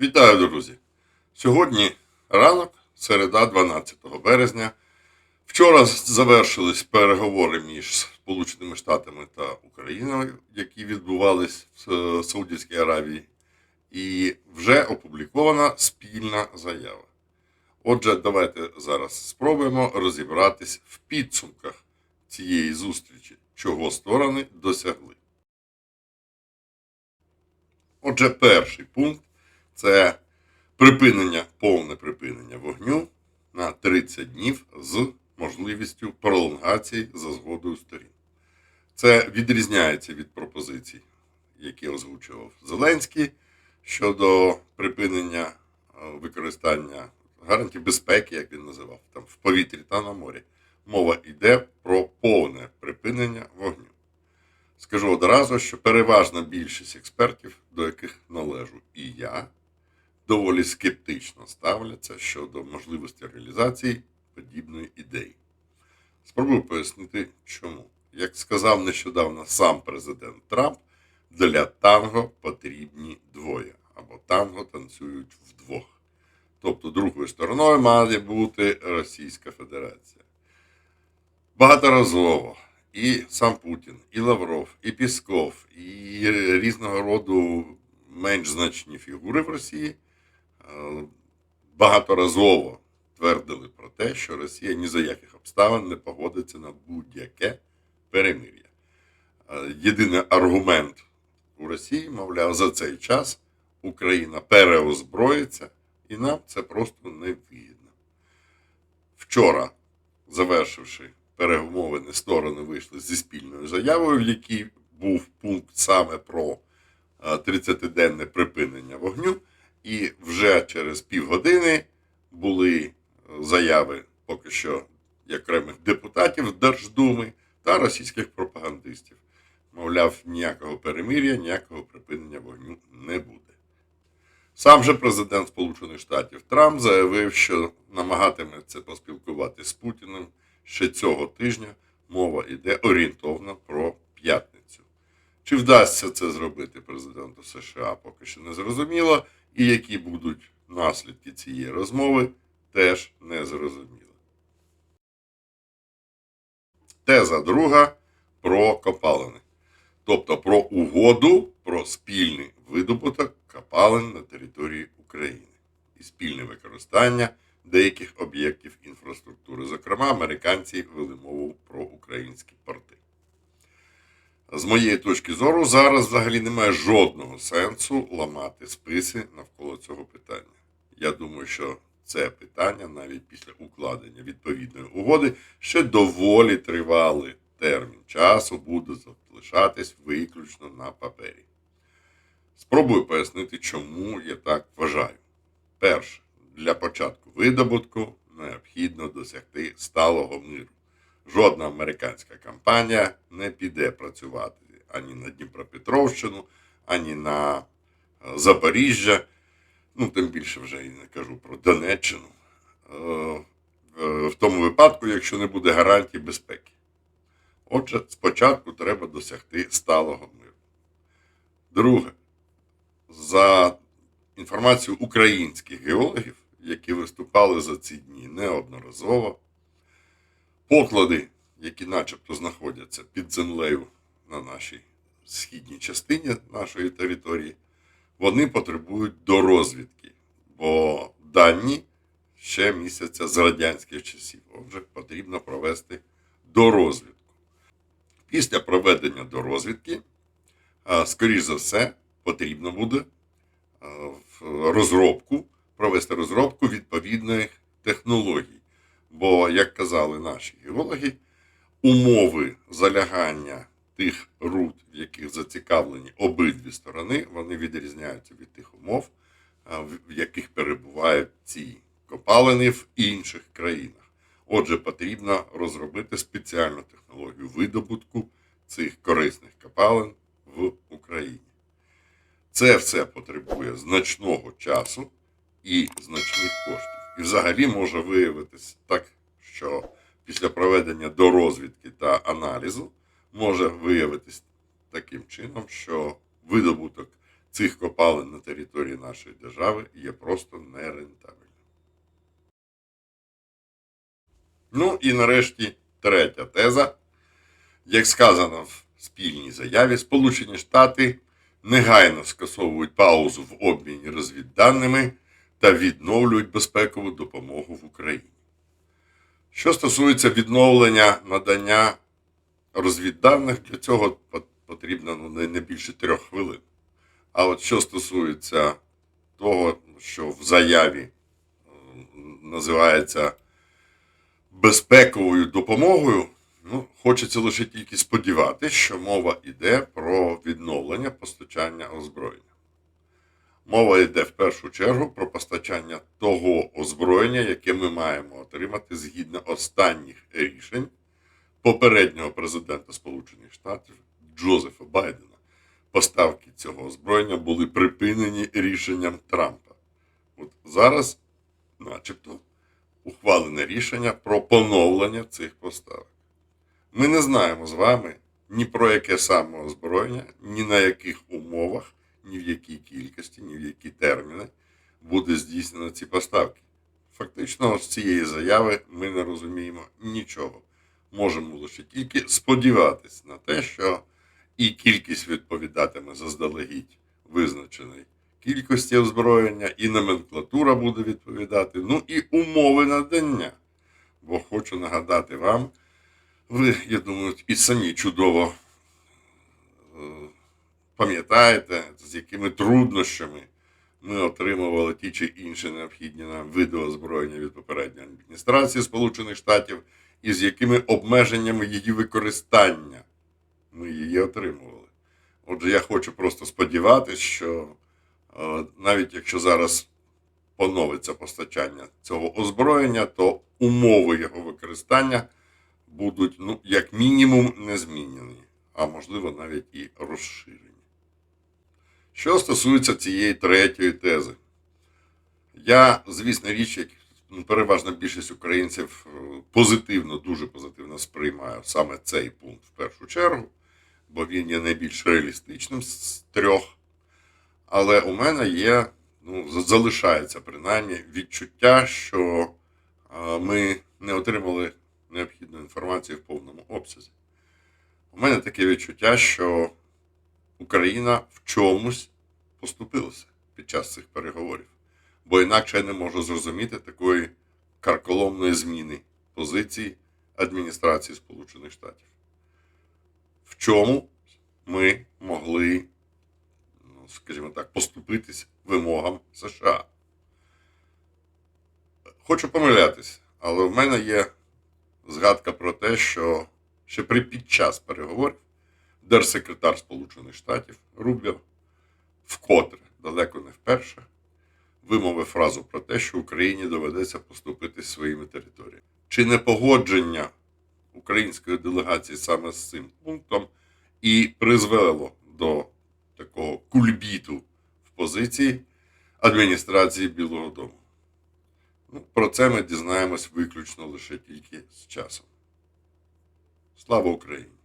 Вітаю, друзі! Сьогодні ранок, середа, 12 березня. Вчора завершились переговори між Сполученими Штатами та Україною, які відбувались в Саудівській Аравії, і вже опублікована спільна заява. Отже, давайте зараз спробуємо розібратись в підсумках цієї зустрічі, чого сторони досягли. Отже, перший пункт це припинення, повне припинення вогню на 30 днів з можливістю пролонгації за згодою сторін. Це відрізняється від пропозицій, які озвучував Зеленський щодо припинення е, використання гарантій безпеки, як він називав, там в повітрі та на морі. Мова йде про повне припинення вогню. Скажу одразу, що переважна більшість експертів, до яких належу і я, доволі скептично ставляться щодо можливості реалізації подібної ідеї. Спробую пояснити, чому. Як сказав нещодавно сам президент Трамп, для танго потрібні двоє, або танго танцюють вдвох. Тобто другою стороною має бути Російська Федерація. Багаторазово і сам Путін, і Лавров, і Пісков, і різного роду менш значні фігури в Росії багаторазово твердили про те, що Росія ні за яких обставин не погодиться на будь-яке перемир'я. Е, Єдиний аргумент у Росії, мовляв, за цей час Україна переозброїться, і нам це просто не вигідно. Вчора, завершивши перемовини, сторони вийшли зі спільною заявою, в якій був пункт саме про е, 30-денне припинення вогню. І вже через півгодини були е, заяви поки що окремих депутатів Держдуми та російських пропагандистів. Мовляв, ніякого перемир'я, ніякого припинення вогню не буде. Сам же президент Сполучених Штатів Трамп заявив, що намагатиметься поспілкуватися з Путіним ще цього тижня. Мова йде орієнтовно про п'ятницю. Чи вдасться це зробити президенту США, поки що не зрозуміло, і які будуть наслідки цієї розмови, теж не зрозуміло. Теза друга про копалини, тобто про угоду про спільний видобуток копалин на території України і спільне використання деяких об'єктів інфраструктури. Зокрема, американці вели мову про українські порти. З моєї точки зору, зараз взагалі немає жодного сенсу ламати списи навколо цього питання. Я думаю, що це питання навіть після укладення відповідної угоди ще доволі тривалий термін часу буде залишатись виключно на папері. Спробую пояснити, чому я так вважаю. Перше, для початку видобутку необхідно досягти сталого миру. Жодна американська компанія не піде працювати ані на Дніпропетровщину, ані на е, Запоріжжя, ну тим більше вже і не кажу про Донеччину. е, в- В тому випадку, якщо не буде гарантій безпеки. Отже, спочатку треба досягти сталого миру. Друге, за інформацією українських геологів, які виступали за ці дні неодноразово, поклади, які начебто знаходяться під землею на нашій східній частині нашої території, вони потребують дорозвідки, бо дані ще місяця з радянських часів. Отже, потрібно провести дорозвідку. Після проведення дорозвідки, а, скоріш за все, потрібно буде розробку, провести розробку відповідних технологій. Бо, як казали наші геологи, умови залягання тих руд, в яких зацікавлені обидві сторони, вони відрізняються від тих умов, в яких перебувають ці копалини в інших країнах. Отже, потрібно розробити спеціальну технологію видобутку цих корисних копалин в Україні. Це все потребує значного часу і значних коштів. І взагалі може виявитися так, що після проведення дорозвідки та аналізу може виявитись таким чином, що видобуток цих копалин на території нашої держави є просто нерентабельним. Ну і нарешті третя теза. Як сказано в спільній заяві, Сполучені Штати негайно скасовують паузу в обміні розвідданими та відновлюють безпекову допомогу в Україні. Що стосується відновлення надання розвідданих, для цього потрібно ну, не- більше трьох хвилин. А от що стосується того, що в заяві називається безпековою допомогою, ну, хочеться лише тільки сподіватися, що мова йде про відновлення постачання озброєння. Мова йде в першу чергу про постачання того озброєння, яке ми маємо отримати згідно останніх рішень попереднього президента Сполучених Штатів Джозефа Байдена. Поставки цього озброєння були припинені рішенням Трампа. От зараз, начебто, ухвалене рішення про поновлення цих поставок. Ми не знаємо з вами ні про яке саме озброєння, ні на яких умовах, ні в якій кількості, ні в які терміни буде здійснено ці поставки. Фактично, з цієї заяви ми не розуміємо нічого. Можемо лише тільки сподіватися на те, що і кількість відповідатиме заздалегідь визначеної кількості озброєння, і номенклатура буде відповідати, ну і умови надання. Бо хочу нагадати вам, ви, я думаю, і самі чудово пам'ятаєте, з якими труднощами ми отримували ті чи інші необхідні нам види озброєння від попередньої адміністрації Сполучених Штатів, і з якими обмеженнями її використання ми її отримували. Отже, я хочу просто сподіватися, що е, навіть якщо зараз поновиться постачання цього озброєння, то умови його використання будуть, ну, як мінімум, не змінені, а можливо навіть і розширені. Що стосується цієї третьої тези, я, звісно, річ, як ну, переважна більшість українців е, позитивно, дуже позитивно сприймаю саме цей пункт в першу чергу, бо він є найбільш реалістичним з трьох. Але у мене є, ну, залишається принаймні відчуття, що е, ми не отримали необхідну інформацію в повному обсязі. У мене таке відчуття, що Україна в чомусь поступилася під час цих переговорів, бо інакше я не можу зрозуміти такої карколомної зміни позиції адміністрації Сполучених Штатів. В чому ми могли, ну, скажімо так, поступитись вимогам США? Хочу помилятися, але в мене є згадка про те, що ще при під час переговорів держсекретар Сполучених Штатів Рубіо вкотре, далеко не вперше, вимовив фразу про те, що Україні доведеться поступити своїми територіями. Чи не погодження української делегації саме з цим пунктом і призвело до такого кульбіту в позиції адміністрації Білого Дому? Ну, про це ми дізнаємось виключно лише тільки з часом. Слава Україні!